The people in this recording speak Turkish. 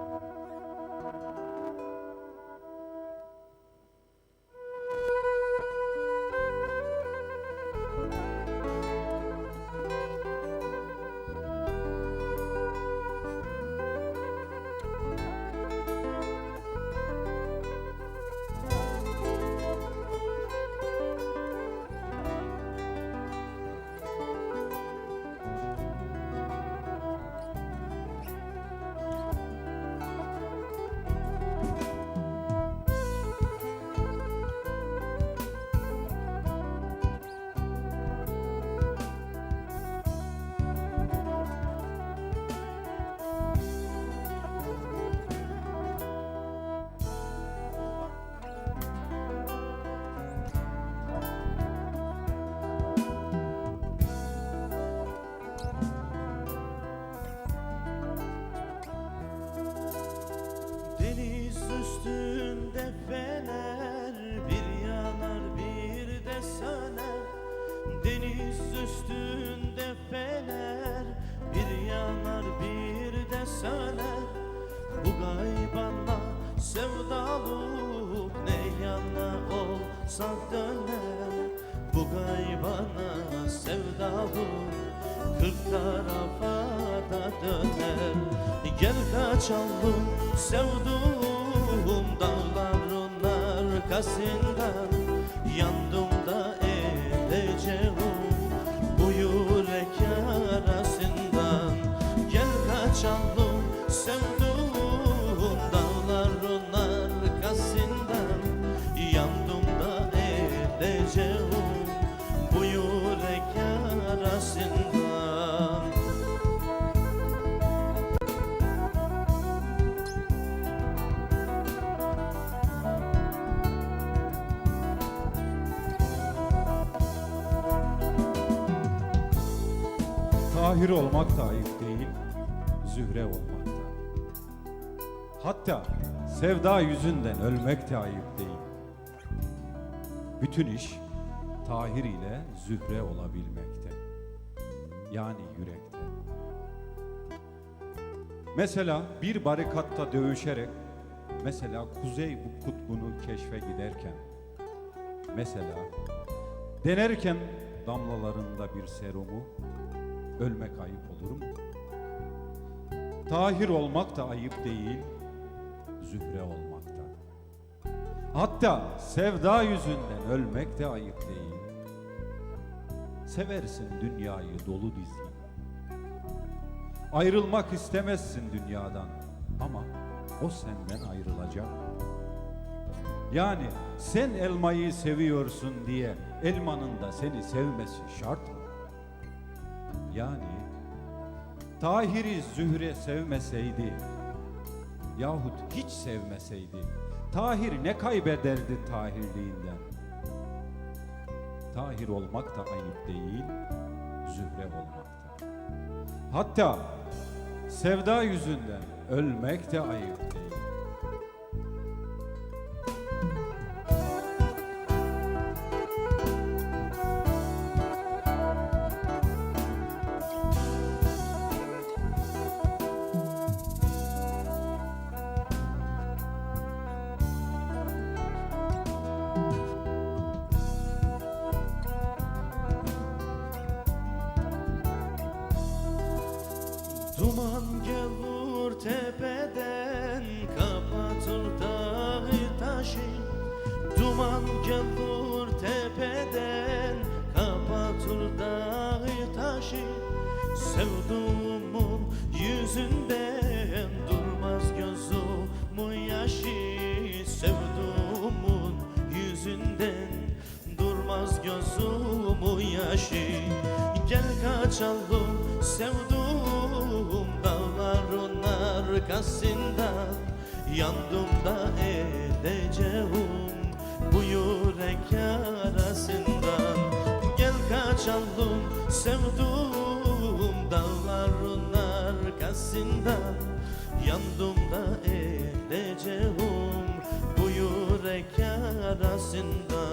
Deniz üstünde fener Bir yanar bir de söner. Deniz üstünde fener Bir yanar bir de söner. Bu gaybana sevdalık Ne yana olsa döner. Bu gaybana sevdalık Kırk tarafa da döner. Gel kaçalım dağların arkasından Yandım da edeceğim bu yürek yarasından Gel kaçalım sevduğum Tahir olmak da ayıp değil, zühre olmak da. Hatta sevda yüzünden ölmek de ayıp değil. Bütün iş Tahir ile zühre olabilmekte. Yani yürekte. Mesela bir barikatta dövüşerek, mesela Kuzey bu kutbunu keşfe giderken, mesela denerken damlalarında bir serumu, ölmek ayıp olur mu? Tahir olmak da ayıp değil, zühre olmak da. Hatta sevda yüzünden ölmek de ayıp değil. Seversin dünyayı dolu dizgin. Ayrılmak istemezsin dünyadan ama o senden ayrılacak. Yani sen elmayı seviyorsun diye elmanın da seni sevmesi şart mı? Yani Tahir'i Zühre sevmeseydi yahut hiç sevmeseydi Tahir ne kaybederdi Tahirliğinden? Tahir olmak da ayıp değil, Zühre olmak da. Hatta sevda yüzünden ölmek de ayıp değil. Duman gelir tepeden kapatır dağı taşı. Duman gelir tepeden kapatır dağı taşı. Sevduğumun yüzünden durmaz gözümün yaşı. Sevduğumun yüzünden durmaz gözümün yaşı. Gel kaçalım sevduğum arkasından Yandım da edeceğim bu yürek yarasından. Gel kaçalım sevduğum dağların arkasından. Yandım da edeceğim bu yürek yarasından